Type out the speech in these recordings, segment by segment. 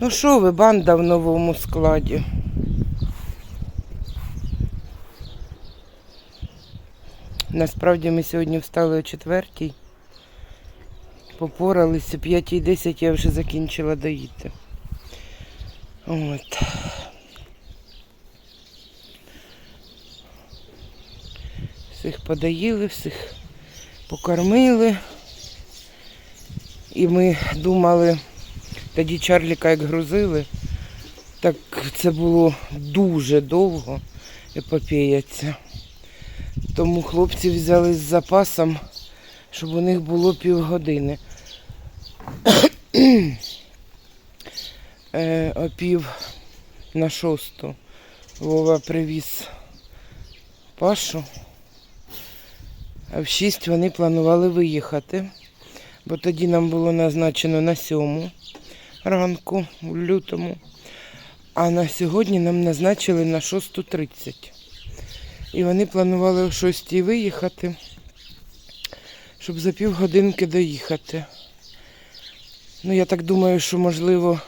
Ну що ви, банда в новому складі? Насправді ми сьогодні встали о четвертій. Попоралися, 5.10 я вже закінчила доїти. От. Всіх подоїли, всіх покормили. І ми думали, тоді Чарліка як грузили, так це було дуже довго епопея ця. Тому хлопці взяли з запасом, щоб у них було півгодини. Е, о пів на шосту Вова привіз Пашу. А в шість вони планували виїхати, бо тоді нам було назначено на сьому ранку в лютому. А на сьогодні нам назначили на 6.30. І вони планували о 6 виїхати, щоб за півгодинки доїхати. Ну, я так думаю, що, можливо,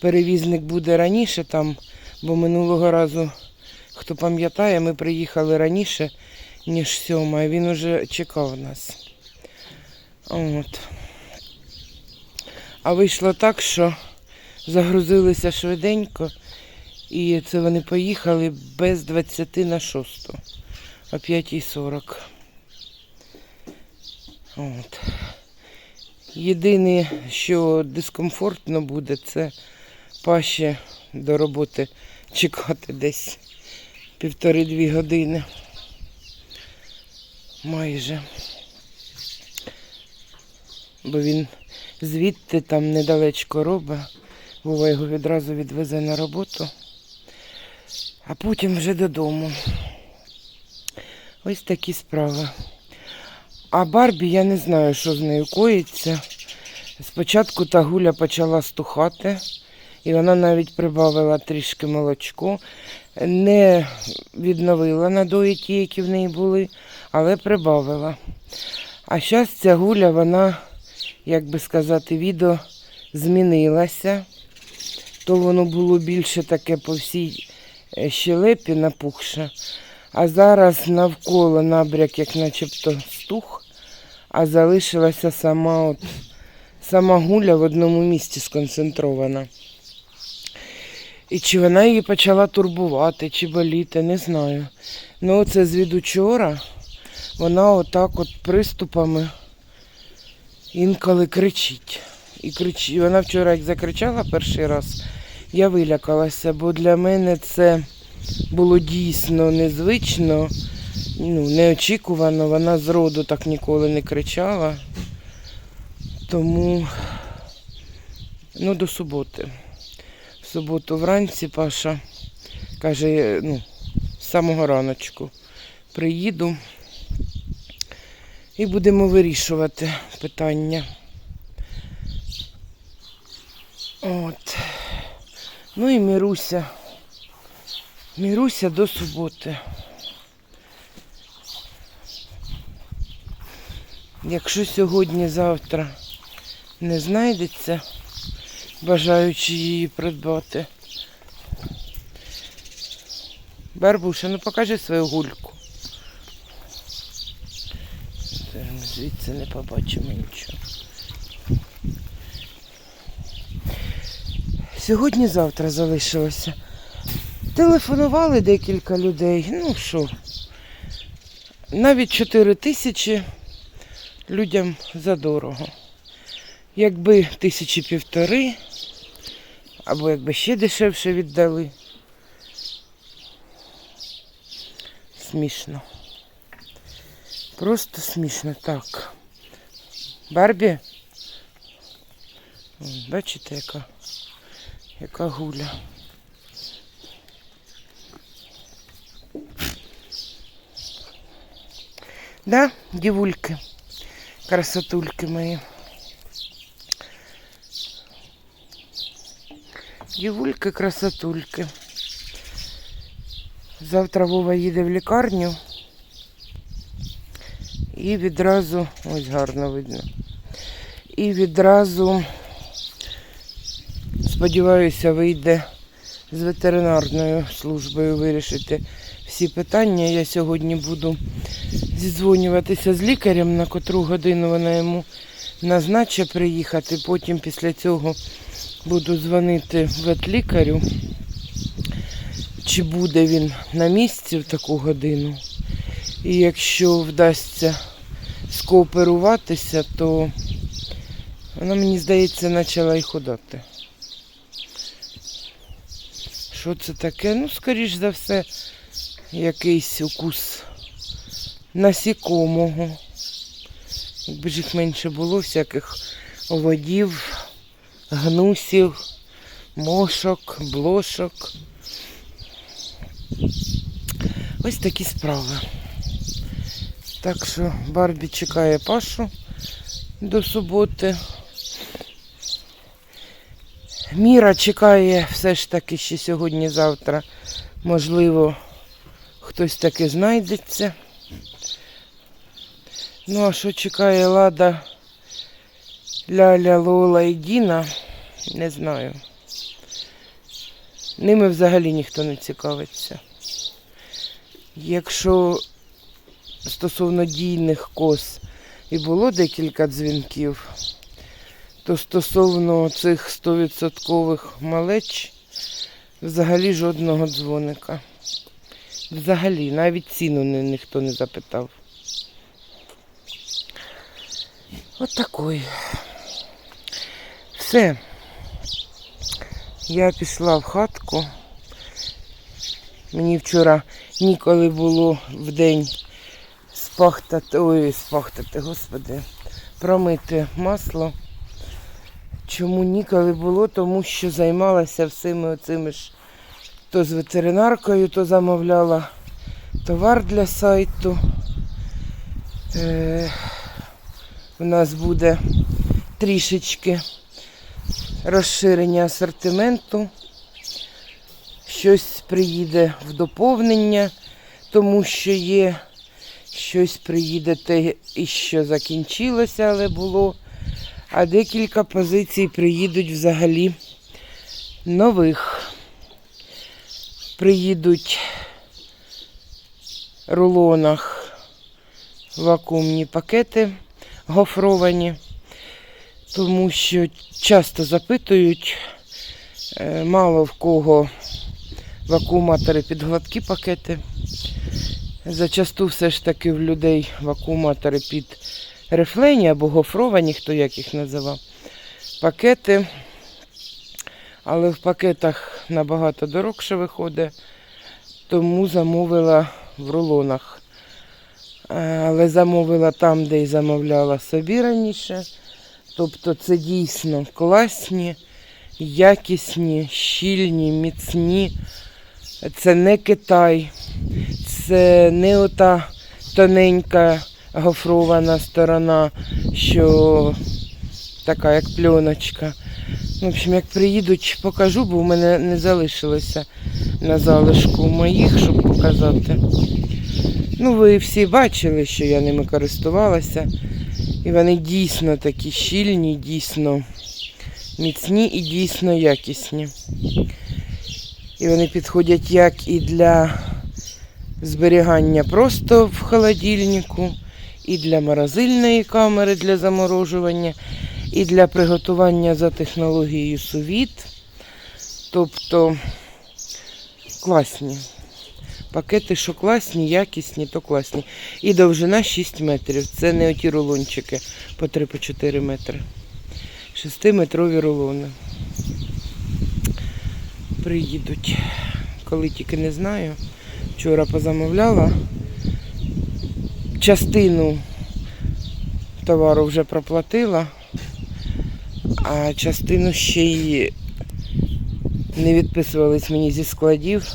перевізник буде раніше там, бо минулого разу, хто пам'ятає, ми приїхали раніше, ніж сьома, і він уже чекав нас. От. А вийшло так, що загрузилися швиденько, і це вони поїхали без 20 на 6, о 5.40. От. Єдине, що дискомфортно буде, це паші до роботи чекати десь півтори-дві години. Майже. Бо він звідти там недалечко робить. Вова його відразу відвезе на роботу, а потім вже додому. Ось такі справи. А Барбі я не знаю, що з нею коїться. Спочатку та гуля почала стухати, і вона навіть прибавила трішки молочко. Не відновила надої ті, які в неї були, але прибавила. А зараз ця гуля, вона, як би сказати, відео змінилася. То воно було більше таке по всій е, щелепі напухше. А зараз навколо набряк, як начебто стух, а залишилася сама от, сама гуля в одному місці сконцентрована. І чи вона її почала турбувати, чи боліти, не знаю. Ну оце з учора вона отак от приступами інколи кричить. І кричить. Вона вчора як закричала перший раз, я вилякалася, бо для мене це було дійсно незвично, ну, неочікувано. Вона з роду так ніколи не кричала. Тому ну, до суботи. В суботу вранці Паша каже, ну, з самого раночку приїду і будемо вирішувати питання. От. Ну і Міруся. Міруся до суботи. Якщо сьогодні-завтра не знайдеться, бажаючи її придбати. Барбуша, ну покажи свою гульку. Звідси не побачимо нічого. Сьогодні-завтра залишилося. Телефонували декілька людей. Ну що, навіть 4 тисячі людям задорого. Якби тисячі півтори, або якби ще дешевше віддали. Смішно. Просто смішно так. Барбі. Бачите, яка, яка гуля. Да, дівульки, красотульки мої. Дівульки, красотульки. Завтра Вова їде в лікарню. І відразу, ось гарно видно. І відразу, сподіваюся, вийде з ветеринарною службою вирішити всі питання. Я сьогодні буду зідзвонюватися з лікарем, на котру годину вона йому назначить приїхати. Потім після цього буду дзвонити ветлікарю, чи буде він на місці в таку годину. І якщо вдасться скооперуватися, то вона, мені здається, почала й ходати. Що це таке? Ну, скоріш за все, якийсь укус насікомого. Якби ж їх менше було, всяких оводів, гнусів, мошок, блошок. Ось такі справи. Так що Барбі чекає Пашу до суботи. Міра чекає все ж таки ще сьогодні-завтра. Можливо, хтось таки знайдеться. Ну, а що чекає Лада, Ляля, Лола і Діна, не знаю. Ними взагалі ніхто не цікавиться. Якщо стосовно дійних коз і було декілька дзвінків, то стосовно цих 100% малеч взагалі жодного дзвоника. Взагалі, навіть ціну ні- ніхто не запитав. От. Все. Я пішла в хатку. Мені вчора ніколи було в день спахтати, ой, спахтати, господи, промити масло. Чому ніколи було? Тому що займалася всіми оцими ж то з ветеринаркою, то замовляла товар для сайту. Е, у нас буде трішечки розширення асортименту. Щось приїде в доповнення, тому що є щось приїде те, і що закінчилося, але було. А декілька позицій приїдуть взагалі нових. Приїдуть в рулонах вакуумні пакети гофровані, тому що часто запитують, е, мало в кого вакууматори під гладкі пакети. Зачасту все ж таки в людей вакууматори під рифлені або гофровані, хто як їх називав, пакети. Але в пакетах набагато дорогше виходить, тому замовила в рулонах. Е, Але замовила там, де й замовляла собі раніше. Тобто це дійсно класні, якісні, щільні, міцні. Це не Китай, це не ота тоненька гофрована сторона, що така, як пленочка. В общем, як приїдуть, покажу, бо в мене не залишилося на залишку моїх, щоб показати. Ну, ви всі бачили, що я ними користувалася. І вони дійсно такі щільні, дійсно міцні і дійсно якісні. І вони підходять як і для зберігання просто в холодильнику, і для морозильної камери для заморожування, і для приготування за технологією сувіт. Тобто класні. Пакети, що класні, якісні, то класні. І довжина 6 метрів. Це не оті рулончики по 3-4 метри. 6-метрові рулони. Приїдуть. Коли тільки не знаю. Вчора позамовляла. Частину товару вже проплатила, а частину ще й не відписувались мені зі складів,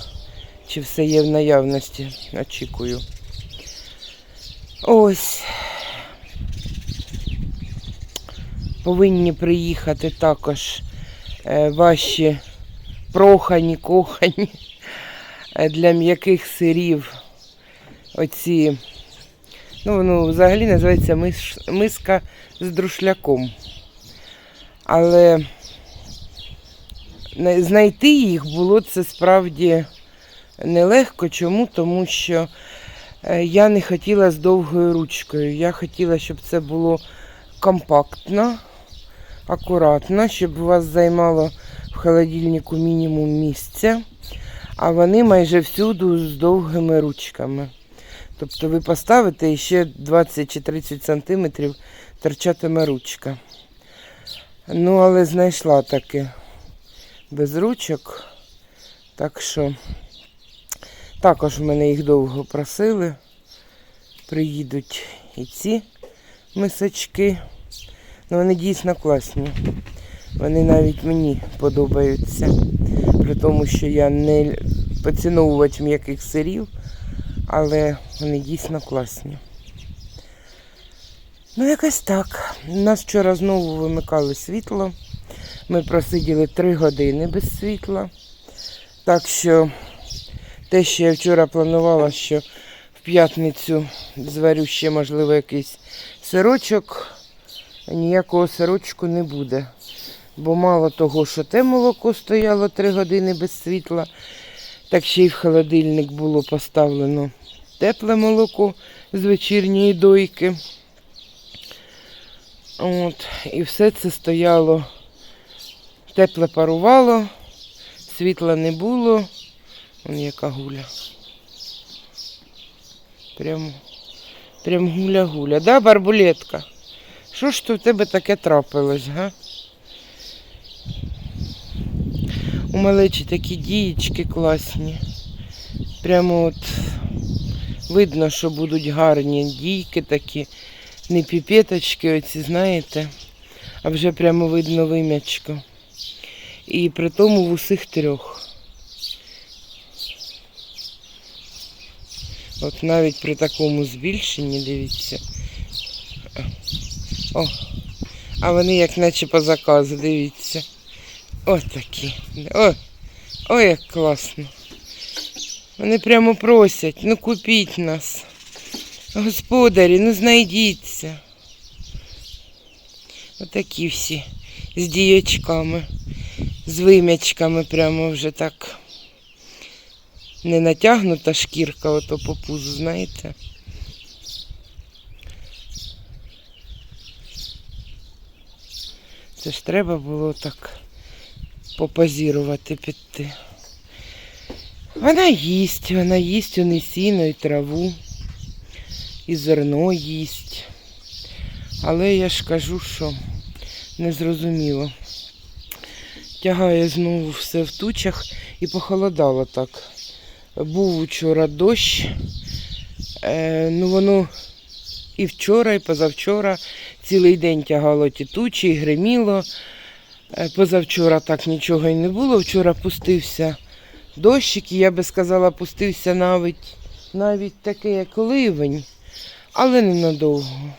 чи все є в наявності. Очікую. Ось. Повинні приїхати також е, ваші прохані, кохані е, для м'яких сирів. Оці, ну, воно взагалі називається мис, миска з друшляком. Але знайти їх було це справді нелегко. Чому? Тому що е, я не хотіла з довгою ручкою. Я хотіла, щоб це було компактно, акуратно, щоб у вас займало в холодильнику мінімум місця, а вони майже всюди з довгими ручками. Тобто ви поставите і ще 20 чи 30 сантиметрів торчатиме ручка. Ну, але знайшла таки без ручок. Так що також мене їх довго просили. Приїдуть і ці мисочки. Ну, вони дійсно класні. Вони навіть мені подобаються. При тому, що я не поціновувач м'яких сирів, але вони дійсно класні. Ну, якось так. У нас вчора знову вимикали світло. Ми просиділи 3 години без світла. Так що те, що я вчора планувала, що в п'ятницю зварю ще, можливо, якийсь сирочок, ніякого сирочку не буде. Бо мало того, що те молоко стояло 3 години без світла, так ще й в холодильник було поставлено тепле молоко з вечірньої дойки. От, і все це стояло, тепле парувало, світла не було. Вон яка гуля. Прям, прям гуля-гуля. Да, барбулетка? Що ж то в тебе таке трапилось, га? У малечі такі дієчки класні. Прямо от видно, що будуть гарні дійки такі, не піпеточки оці, знаєте, а вже прямо видно вим'ячко. І при тому в усіх трьох. От навіть при такому збільшенні, дивіться. О, а вони як наче по заказу, дивіться. Ось такі. О, ой, як класно. Вони прямо просять, ну купіть нас. Господарі, ну знайдіться. Отакі всі з діячками, з вим'ячками прямо вже так. Не натягнута шкірка ото по пузу, знаєте. Це ж треба було так попозірувати піти. Вона їсть, вона їсть і сіно, і траву, і зерно їсть. Але я ж кажу, що незрозуміло. Тягає знову все в тучах і похолодало так. Був вчора дощ. Е, ну воно і вчора, і позавчора цілий день тягало ті тучі, і гриміло. Е, позавчора так нічого і не було. Вчора пустився дощик, і я би сказала, пустився навіть, навіть таке, як ливень, але ненадовго.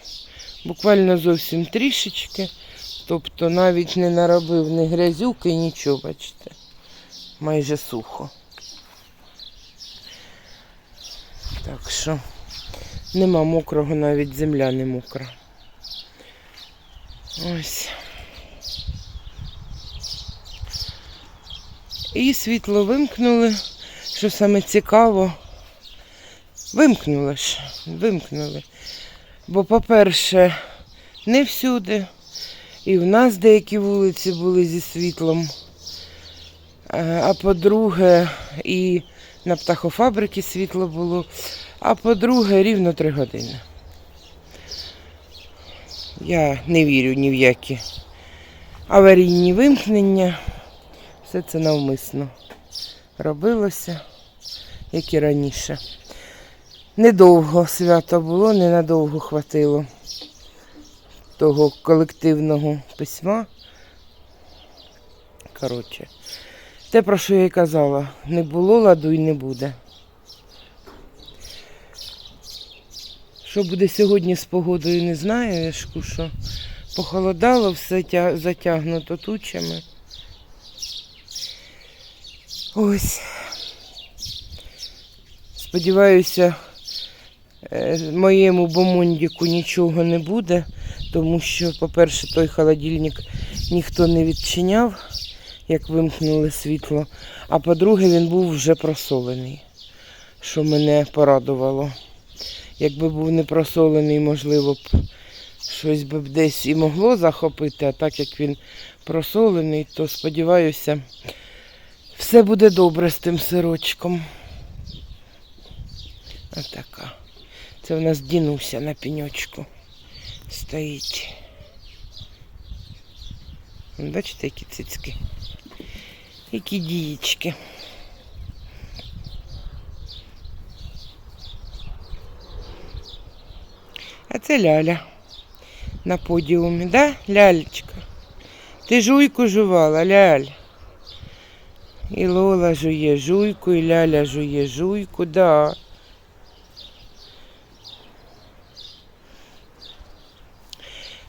Буквально зовсім трішечки. Тобто навіть не наробив ні грязюки, нічого, бачите. Майже сухо. Так що нема мокрого, навіть земля не мокра. Ось. І світло вимкнули, що саме цікаво. Вимкнули ж, вимкнули. Бо, по-перше, не всюди. І в нас деякі вулиці були зі світлом. Е, А по-друге, і на птахофабрики світло було. А по-друге, рівно три години. Я не вірю ні в які аварійні вимкнення. Все це навмисно робилося, як і раніше. Недовго свято було, ненадовго хватило того колективного письма. Коротше, те, про що я й казала, не було ладу і не буде. Що буде сьогодні з погодою, не знаю. Я ж що похолодало, все затягнуто тучами. Ось. Сподіваюся, е, моєму бомондіку нічого не буде, тому що, по-перше, той холодильник ніхто не відчиняв, як вимкнули світло. А по-друге, він був вже просолений, що мене порадувало. Якби був не просолений, можливо б щось би десь і могло захопити, а так як він просолений, то сподіваюся, все буде добре з тим сирочком. Отака. Це в нас дінуся на пеньочку стоїть. Бачите, які цицьки? Які дієчки. А це ляля на подіумі, да, лялечка? Ти жуйку жувала, ляль. І Лола жує жуйку, і Ляля жує жуйку, да.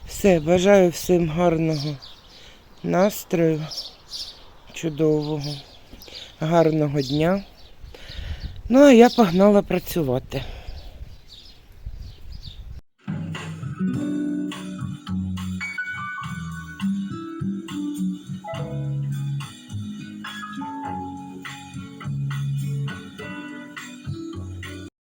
Все, бажаю всім гарного настрою, чудового, гарного дня. Ну, а я погнала працювати.